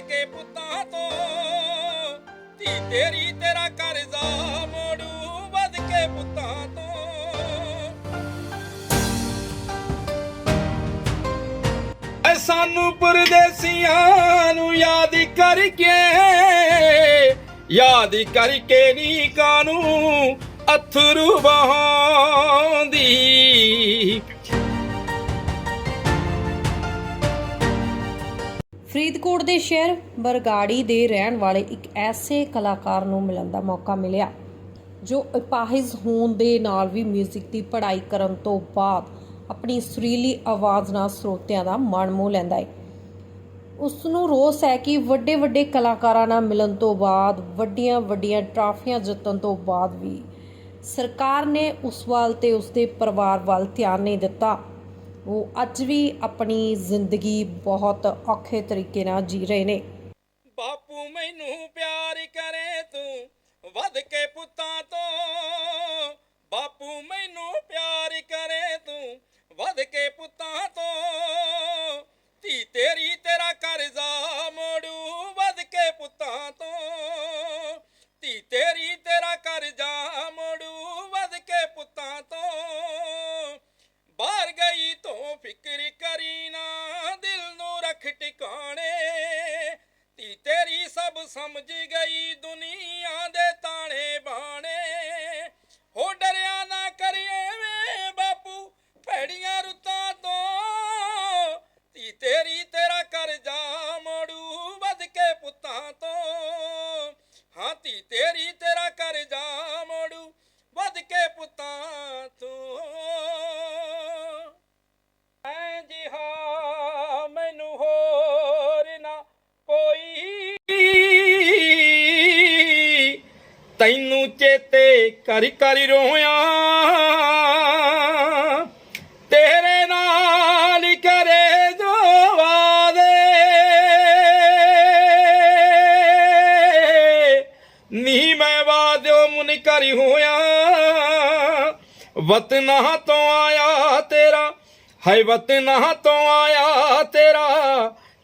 ਕੇ ਪੁੱਤਾਂ ਤੋਂ, ਧੀ ਤੇਰੀ ਤੇਰਾ ਕਰਜ਼ਾ ਮੋੜੂ ਵੱਧ ਕੇ ਪੁੱਤਾਂ ਤੋਂ। ਐ ਸਾਨੂੰ ਪਰਦੇਸੀਆਂ ਨੂੰ ਯਾਦ ਕਰਕੇ ਯਾਦ ਕਰਕੇ ਨੀ ਕਾਨੂੰ ਅਥਰੂ ਬਹਾਉਂਦੀ ਫਰੀਦਕੋਟ ਦੇ ਸ਼ਹਿਰ ਬਰਗਾੜੀ ਦੇ ਰਹਿਣ ਵਾਲੇ ਇੱਕ ਐਸੇ ਕਲਾਕਾਰ ਨੂੰ ਮਿਲਣ ਦਾ ਮੌਕਾ ਮਿਲਿਆ, ਜੋ ਅਪਾਹਿਜ ਹੋਣ ਦੇ ਨਾਲ ਵੀ 뮤직 ਦੀ ਪੜ੍ਹਾਈ ਕਰਨ ਤੋਂ ਬਾਅਦ ਆਪਣੀ ਸੁਰੀਲੀ ਆਵਾਜ਼ ਨਾਲ ਸਰੋਤਿਆਂ ਦਾ ਮਨ ਮੋਹ ਲੈਂਦਾ ਹੈ ਉਸ ਨੂੰ ਰੋਸ ਹੈ ਕਿ ਵੱਡੇ ਵੱਡੇ ਕਲਾਕਾਰਾਂ ਨਾਲ ਮਿਲਣ ਤੋਂ ਬਾਅਦ ਵੱਡੀਆਂ ਵੱਡੀਆਂ ਟਰਾਫੀਆਂ ਜਿੱਤਣ ਤੋਂ ਬਾਅਦ ਵੀ ਸਰਕਾਰ ਨੇ ਉਸ ਵੱਲ ਤੇ ਉਸਦੇ ਪਰਿਵਾਰ ਵੱਲ ਧਿਆਨ ਨਹੀਂ ਦਿੱਤਾ। ਉਹ ਅੱਜ ਵੀ ਆਪਣੀ ਜ਼ਿੰਦਗੀ ਬਹੁਤ ਔਖੇ ਤਰੀਕੇ ਨਾਲ ਜੀ ਰਹੇ ਨੇ। ਬਾਪੂ ਮੈਨੂੰ ਪਿਆਰ ਕਰੇ ਤੂੰ ਵੱਧ ਕੇ ਪੁੱਤਾਂ ਤੋਂ। ਬਾਪੂ ਮੈਨੂੰ ਪਿਆਰ ਕਰੇ ਤੂੰ ਵੱਧ ਕੇ ਪੁੱਤਾਂ ਤੋਂ। ਧੀ ਤੇਰੀ ਟਿਕਾਣੇ ਤੀ ਤੇਰੀ ਸਭ ਸਮਝ ਗਈ ਦੁਨੀਆ ਦੇ ਤਾਣੇ ਬਾਣੇ ਤੈਨੂੰ ਚੇਤੇ ਕਰ ਕਰ ਰੋਇਆ। ਤੇਰੇ ਨਾਲ ਹੀ ਕਰੇ ਜੋ ਵਾਦੇ ਨੀ ਮੈਂ ਵਾਦਿਓ ਮੁਨ ਕਰੀ ਹੋਇਆ। ਵਤਨਾ ਤੋਂ ਆਇਆ ਤੇਰਾ। ਹੈ ਵਤਨਾ ਤੋਂ ਆਇਆ ਤੇਰਾ।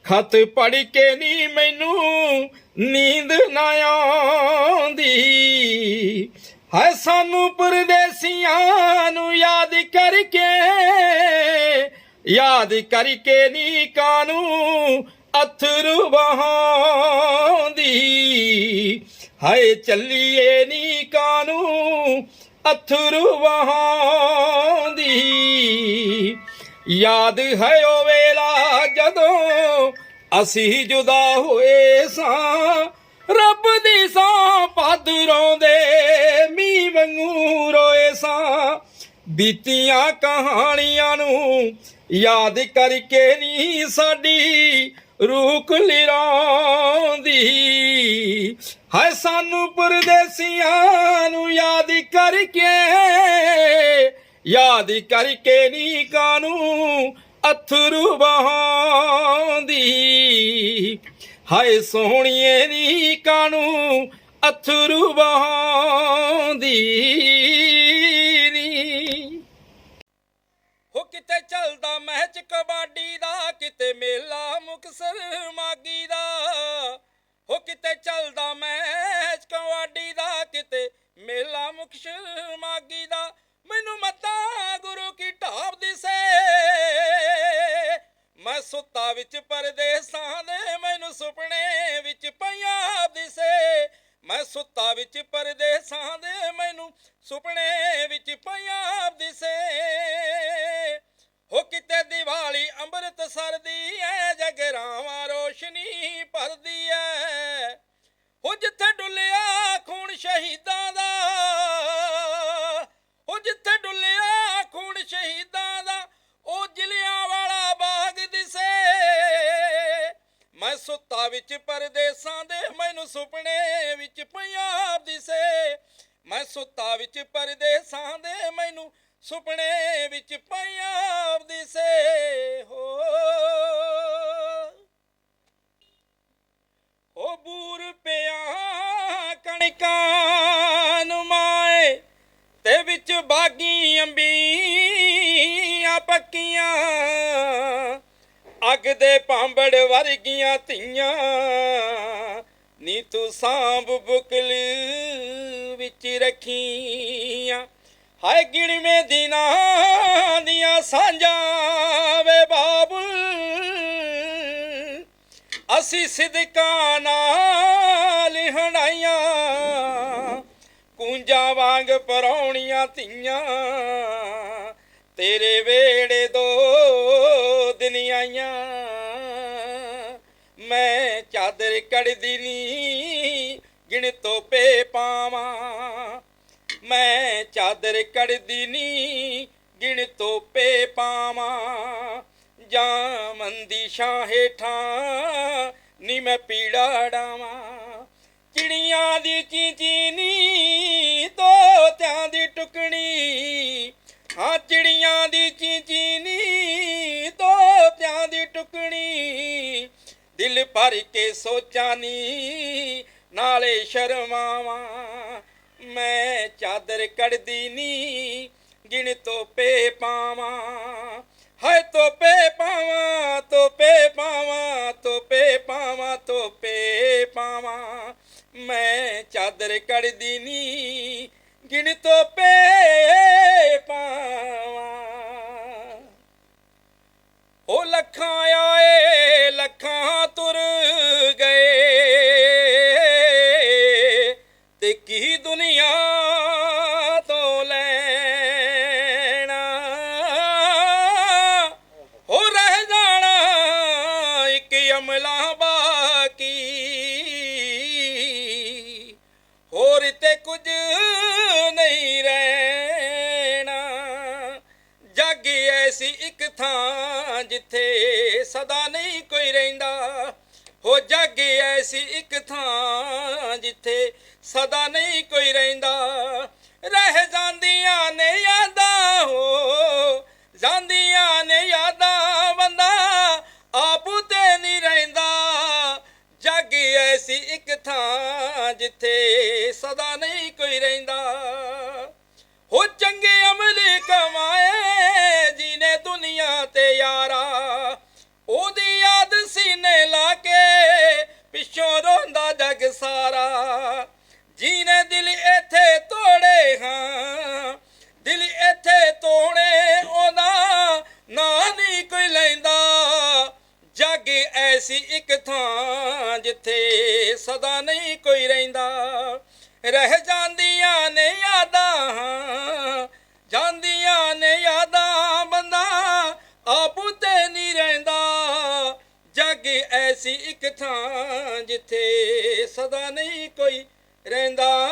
ਖਤ ਪੜ ਕੇ ਨੀ ਮੈਨੂੰ ਨੀਂਦ ਨਾ ਆਉਂਦੀ। ਹੈ ਸਾਨੂੰ ਪਰਦੇਸੀਆਂ ਨੂੰ ਯਾਦ ਕਰਕੇ ਯਾਦ ਕਰਕੇ ਨੀ ਕਾਨੂੰ ਅਥਰੂ ਬਹਾਉਂਦੀ ਹਾਏ ਚੱਲੀਏ ਨੀ ਕਾਨੂੰ ਅਥਰੂ ਵਹਾਉਂਦੀ। ਯਾਦ ਹੈ ਉਹ ਵੇਲਾ ਜਦੋਂ ਅਸੀਂ ਜੁਦਾ ਹੋਏ ਸਾਂ। ਰੱਬ ਦੀ ਸਾਂ ਪਾਦਰੋਂ ਦੇ ਮੀ ਵਾਂਗੂ ਰੋਏ ਸਾਂ। ਬੀਤੀਆਂ ਕਹਾਣੀਆਂ ਨੂੰ ਯਾਦ ਕਰਕੇ ਨਹੀਂ ਸਾਡੀ ਰੂਹ ਲਿਰਾਉਂਦੀ ਹੈ ਸਾਨੂੰ ਪਰਦੇਸੀਆਂ ਨੂੰ ਯਾਦ ਕਰਕੇ ਯਾਦ ਕਰਕੇ ਨੀ ਕਾਨੂੰ ਅਥਰੂ ਬਹਾਉਂਦੀ ਹਾਏ ਸੋਹਣੀਏ ਨੀ ਕਾਨੂੰ ਅਥਰੂ ਬਹਾਉਂਦੀ ਨੀ ਹੋ ਕਿਤੇ ਚੱਲਦਾ ਮੈਚ ਕਬੱਡੀ ਦਾ, ਕਿਤੇ ਮੇਲਾ ਮੁਕਸਰ ਮਾਗੀ ਦਾ। ਹੋ ਕਿਤੇ ਸ਼ਹੀਦਾਂ ਦਾ। ਉਹ ਜਿੱਥੇ ਡੁੱਲਿਆ, ਖੂਨ ਸ਼ਹੀਦਾਂ ਦਾ, ਉਹ ਜ਼ਿਲਿਆਂ ਵਾਲਾ ਬਾਗ ਦਿਸੇ। ਮੈਂ ਸੁੱਤਾ ਵਿੱਚ ਪਰਦੇਸਾਂ ਦੇ, ਮੈਨੂੰ ਸੁਪਨੇ ਵਿੱਚ ਪੰਜਾਬ ਦਿਸੇ। ਮੈਂ ਸੁੱਤਾ ਵਿੱਚ ਪਰਦੇਸਾਂ ਦੇ, ਮੈਨੂੰ ਸੁਪਨੇ ਵਿੱਚ ਪੰਜਾਬ ਦਿਸੇ। ਹੋ। ਉਹ ਬੂਰ ਪਿਆ ਕਣਕਾਂ ਅੰਬੀਆਂ ਪੱਕੀਆਂ, ਅੱਗ ਦੇ ਭਾਂਬੜ ਵਰਗੀਆਂ ਧੀਆਂ। ਨੀ ਤੂੰ ਸਾਂਭ ਬੁਕਲ ਵਿੱਚ ਰੱਖੀਆਂ। ਹਾਏ ਗਿਣਵੇਂ ਦਿਨਾਂ ਦੀਆਂ ਸਾਂਝਾਂ ਵੇ ਬਾਬੁਲ। ਅਸੀਂ ਸਿਦਕਾਂ ਨਾਲ ਹਣਾਈਆਂ ਕੁੰਜਾਂ ਵਾਂਗ ਪਰੌਣੀਆਂ ਧੀਆਂ। ਤੇਰੇ ਵੇੜੇ ਦੋ ਦਿਨ ਆਈਆਂ। ਮੈਂ ਚਾਦਰ ਕੜਦੀ ਨੀ, ਗਿਣ ਤੋਪੇ ਪਾਵਾਂ। ਮੈਂ ਚਾਦਰ ਕੜਦੀ ਨੀ, ਗਿਣ ਤੋਪੇ ਪਾਵਾਂ। ਜਾਂ ਮੰਦੀ ਛਾਂ ਹੇਠਾਂ ਨੀ ਮੈਂ ਪੀੜਾ ਡਾਵਾਂ। ਚਿੜੀਆਂ ਦੀ ਚੀਚੀ ਨੀ ਟੁਕਣੀ ਹਾਂ ਚਿੜੀਆਂ ਦੀ ਚੀਚੀ ਨੀ ਤੋਤਿਆਂ ਦੀ ਟੁਕਣੀ। ਦਿਲ ਭਰ ਕੇ ਸੋਚਾਂ ਨੀ, ਨਾਲੇ ਸ਼ਰਮਾਵਾਂ। ਮੈਂ ਚਾਦਰ ਕੱਢਦੀ ਨੀ, ਗਿਣ ਤੋਪੇ ਪਾਵਾਂ। ਹਾਏ ਤੋਪੇ ਪਾਵਾਂ ਤੋਪੇ ਪਾਵਾਂ ਤੋਪੇ ਪਾਵਾਂ ਤੋਪੇ ਪਾਵਾਂ। ਮੈਂ ਚਾਦਰ ਕੱਢਦੀ ਨੀ, ਗਿਣ ਤੋਪੇ ਐਸੀ ਇੱਕ ਥਾਂ ਜਿੱਥੇ ਸਦਾ ਨਹੀਂ ਕੋਈ ਰਹਿੰਦਾ। ਹੋ ਜੱਗ ਐਸੀ ਇੱਕ ਥਾਂ ਜਿੱਥੇ ਸਦਾ ਨਹੀਂ ਕੋਈ ਰਹਿੰਦਾ। ਰਹਿ ਜਾਂਦੀਆਂ ਨੇ ਯਾਦਾਂ, ਹੋ ਜਾਂਦੀਆਂ ਨੇ ਯਾਦਾਂ, ਬੰਦਾ ਆਪ ਤੇ ਨਹੀਂ ਰਹਿੰਦਾ। ਜੱਗ ਐਸੀ ਇੱਕ ਥਾਂ ਜਿੱਥੇ ਸਦਾ ਨਹੀਂ ਕੋਈ ਰਹਿੰਦਾ। ਹੋ ਚੰਗੇ ਸਾਰਾ, ਜੀਨੇ ਦਿਲ ਇੱਥੇ ਤੋੜੇ ਹਾਂ, ਦਿਲ ਇੱਥੇ ਤੋੜੇ, ਉਹਦਾ ਨਾ ਨਹੀਂ ਕੋਈ ਲੈਂਦਾ। ਜੱਗ ਐਸੀ ਇੱਕ ਥਾਂ ਜਿੱਥੇ ਸਦਾ ਨਹੀਂ ਕੋਈ ਰਹਿੰਦਾ। ਰਹਿ ਜਾਂਦੀਆਂ ਨੇ ਯਾਦਾਂ ਜਾਂਦੀਆਂ ਐਸੀ ਇੱਕ ਥਾਂ ਜਿੱਥੇ ਸਦਾ ਨਹੀਂ ਕੋਈ ਰਹਿੰਦਾ।